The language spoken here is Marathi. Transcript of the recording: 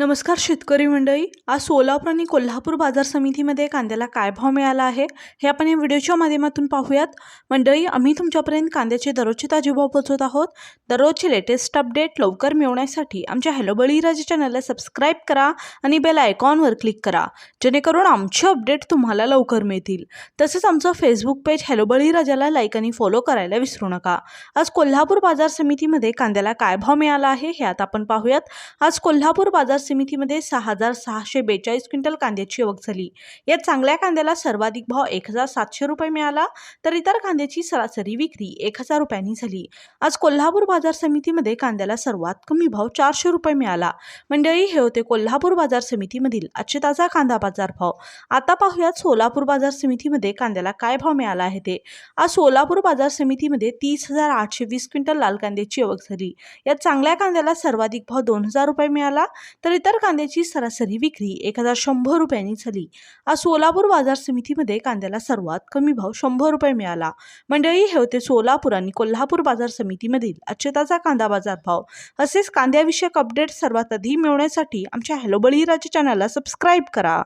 नमस्कार शेतकरी मंडळी आज सोलापूर आणि कोल्हापूर बाजार समितीमध्ये कांद्याला काय भाव मिळाला आहे हे आपण या व्हिडिओच्या माध्यमातून पाहूयात. मंडळी आम्ही तुमच्यापर्यंत कांद्याचे दररोजचे ताजे भाव पोहोचवत आहोत. दररोजचे लेटेस्ट अपडेट लवकर मिळवण्यासाठी आमच्या हॅलो बळीराजे चॅनलला सबस्क्राईब करा आणि बेल आयकॉनवर क्लिक करा जेणेकरून आमचे अपडेट तुम्हाला लवकर मिळतील. तसेच आमचं फेसबुक पेज हॅलो बळीराजाला लाईक आणि फॉलो करायला विसरू नका. आज कोल्हापूर बाजार समितीमध्ये कांद्याला काय भाव मिळाला आहे हे आता आपण पाहूयात. आज कोल्हापूर बाजार समितीमध्ये सहा हजार सहाशे बेचाळीस क्विंटल कांद्याची आवक झाली. या चांगल्या कांद्याला सर्वाधिक भाव एक हजार सातशे रुपये मिळाला तर इतर कांद्याची सरासरी विक्री एक हजार रुपयांनी झाली. आज कोल्हापूर बाजार समितीमध्ये कांद्याला सर्वात कमी भाव चारशे रुपये मिळाला. मंडळी हे होते कोल्हापूर बाजार समितीमधील आजचे ताजा कांदा बाजार भाव आता पाहूयात सोलापूर बाजार समितीमध्ये कांद्याला काय भाव मिळाला आहे ते. आज सोलापूर बाजार समितीमध्ये तीस हजार आठशे वीस क्विंटल लाल कांद्याची आवक झाली. यात चांगल्या कांद्याला सर्वाधिक भाव दोन हजार रुपये मिळाला तर इतर कांद्याची सरासरी विक्री एक हजार शंभर रुपयांनी झाली. आज सोलापूर बाजार समितीमध्ये कांद्याला सर्वात कमी भाव शंभर रुपये मिळाला. मंडळी हे होते सोलापूर आणि कोल्हापूर बाजार समितीमधील आजचे कांदा बाजार भाव. असेच कांद्याविषयक अपडेट सर्वात आधी मिळवण्यासाठी आमच्या हॅलो बळीराजा चॅनलला सबस्क्राईब करा.